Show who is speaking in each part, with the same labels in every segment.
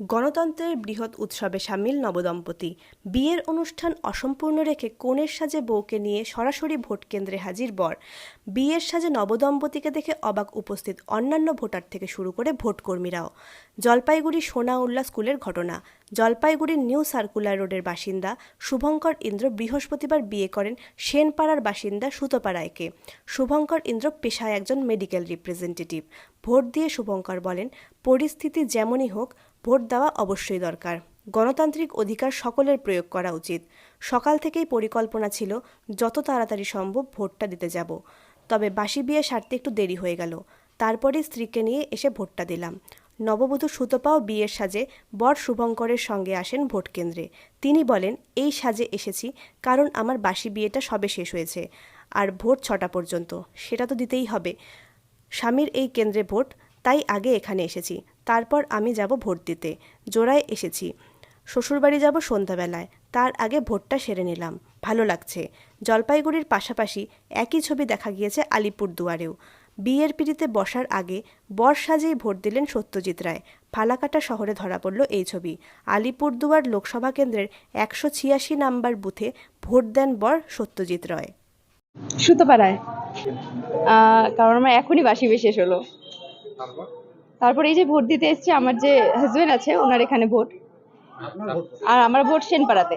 Speaker 1: গণতন্ত্রের বৃহৎ উৎসবে সামিল নবদম্পতি। বিয়ের অনুষ্ঠান অসম্পূর্ণ রেখে কনের সাজে বউকে নিয়ে সরাসরি ভোট কেন্দ্রে হাজির বর। বিয়ের সাজে নবদম্পতিকে দেখে অবাক উপস্থিত অন্যান্য ভোটার থেকে শুরু করে ভোটকর্মীরাও। জলপাইগুড়ি সোনাউল্লা স্কুলের ঘটনা। জলপাইগুড়ির নিউ সার্কুলার রোডের বাসিন্দা শুভঙ্কর ইন্দ্র বৃহস্পতিবার বিয়ে করেন সেনপাড়ার বাসিন্দা সুতপা রায়কে। শুভঙ্কর ইন্দ্র পেশায় একজন মেডিকেল রিপ্রেজেন্টেটিভ। ভোট দিয়ে শুভঙ্কর বলেন, পরিস্থিতি যেমনই হোক ভোট দেওয়া অবশ্যই দরকার। গণতান্ত্রিক অধিকার সকলের প্রয়োগ করা উচিত। সকাল থেকেই পরিকল্পনা ছিল, যত তাড়াতাড়ি সম্ভব ভোটটা দিতে যাব। তবে বাসি বিয়ে সারতে একটু দেরি হয়ে গেল। তারপরে স্ত্রীকে নিয়ে এসে ভোটটা দিলাম। নববধূ সুতপাও বিয়ের সাজে বর শুভঙ্করের সঙ্গে আসেন ভোট কেন্দ্রে। তিনি বলেন, এই সাজে এসেছি কারণ আমার বাসি বিয়েটা সবে শেষ হয়েছে। আর ভোট ছটা পর্যন্ত। সেটা তো দিতেই হবে। স্বামীর এই কেন্দ্রে ভোট, তাই আগে এখানে এসেছি। তারপর আমি যাব ভোট দিতে। জোড়ায় এসেছি। শ্বশুরবাড়ি যাব সন্ধ্যাবেলায়। তার আগে ভোটটা সেরে নিলাম। ভালো লাগছে। জলপাইগুড়ির পাশাপাশি একই ছবি দেখা গিয়েছে আলিপুরদুয়ারেও বিয়ের পিড়িতে বসার আগে বর সাজেই ভোট দিলেন সত্যজিৎ রায়। ফালাকাটা শহরে ধরা পড়ল এই ছবি। আলিপুরদুয়ার লোকসভা কেন্দ্রের একশো ছিয়াশি নাম্বার বুথে ভোট দেন বর সত্যজিৎ রায়।
Speaker 2: সুতোপাড়ায়। আহ, কারণ আমার এখনই বাসি শেষ হলো।
Speaker 3: তারপর
Speaker 2: এই যে ভোট দিতে এসেছি আমার যে হাজবেন্ড আছে ওনার এখানে ভোট। আর আমার ভোট সেনপাড়াতে।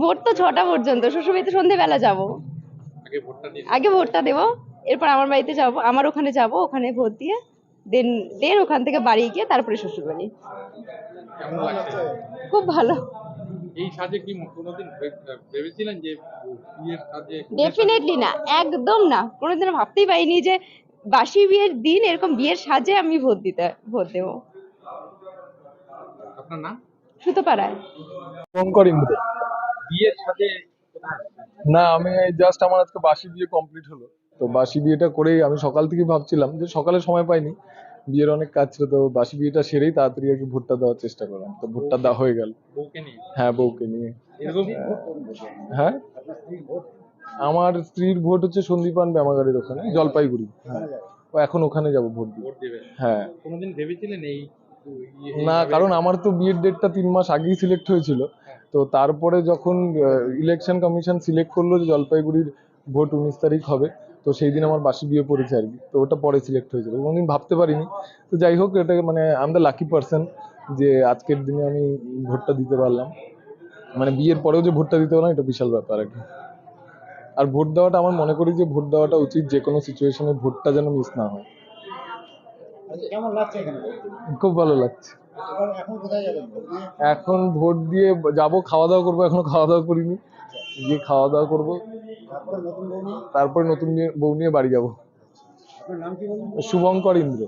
Speaker 3: ভোটে?
Speaker 2: তো ছটা পর্যন্ত শ্বশুরবাড়িতে সন্ধেবেলা যাব।
Speaker 3: আগে ভোটটা
Speaker 2: দেবো এরপর আমার বাড়িতে যাব আমার ওখানে যাব ওখানে ভোট দিয়ে দেন দেন ওখান থেকে বাড়ি গিয়ে তারপরে শ্বশুরবাড়ি। খুব ভালো।
Speaker 3: এই সাজে কি কোনোদিন ভেবেছিলেন যে বিয়ের সাজে
Speaker 2: ডেফিনেটলি না একদম না। কোনোদিনও ভাবতেই পারিনি যে বাসি বিয়ের দিন এরকম বিয়ের সাজে আমি ভোট দিতে ভোট দেবো।
Speaker 3: আপনার নাম?
Speaker 2: সুতোপাড়ায়
Speaker 4: শঙ্কর ইন্দ্র
Speaker 3: বিয়ের সাজে
Speaker 4: না আমি জাস্ট আমার আজকে বাসি বিয়ে কমপ্লিট হলো। তো বাসি বিয়েটা করেই আমি সকাল থেকে ভাবছিলাম যে সকালে সময় পাইনি। বিয়ের অনেক কাজ ছিল তো বাসি বিয়েটা সেরেই তাড়াতাড়ি আর কি ভোটটা দেওয়ার চেষ্টা করলাম। তো ভোটটা দেওয়া হয়ে গেল। হ্যাঁ বউকে নিয়ে। হ্যাঁ? আমার স্ত্রীর ভোট হচ্ছে সন্দীপান ব্যামাগাড়ির ওখানে জলপাইগুড়ি। হ্যাঁ ও এখন ওখানে যাব ভোট
Speaker 3: দেবে?
Speaker 4: হ্যাঁ।
Speaker 3: কোনোদিন ভেবেছিলেন এই
Speaker 4: না কারণ আমার তো বিয়ের ডেটটা তিন মাস আগেই সিলেক্ট হয়েছিল। তো তারপরে যখন ইলেকশন কমিশন সিলেক্ট করল যে জলপাইগুড়ির ভোট উনিশ তারিখ হবে তো সেই দিন আমার বাসি বিয়ে পড়েছে আর কি। তো ওটা পরে সিলেক্ট হয়েছিল। কোনোদিন ভাবতে পারিনি। তো যাই হোক এটা মানে আম দ্য লাকি পার্সন যে আজকের দিনে আমি ভোটটা দিতে পারলাম। মানে বিয়ের পরেও যে ভোটটা দিতে পারলাম এটা বিশাল ব্যাপার আর কি। আর ভোট দেওয়াটা আমার মনে করি যে ভোট দেওয়াটা উচিত যে কোনো সিচুয়েশনে ভোটটা যেন মিস না হয়।
Speaker 5: আচ্ছা, কেমন লাগছে এখানে?
Speaker 4: খুব ভালো লাগছে?
Speaker 5: এখন ভোট দিয়ে
Speaker 4: যাব খাওয়া দাওয়া করব এখনও খাওয়া দাওয়া করিনি। গিয়ে খাওয়া দাওয়া করব।
Speaker 5: তারপরে নতুন বউ নিয়ে?
Speaker 4: বাড়ি যাব। শুভঙ্কর ইন্দ্র।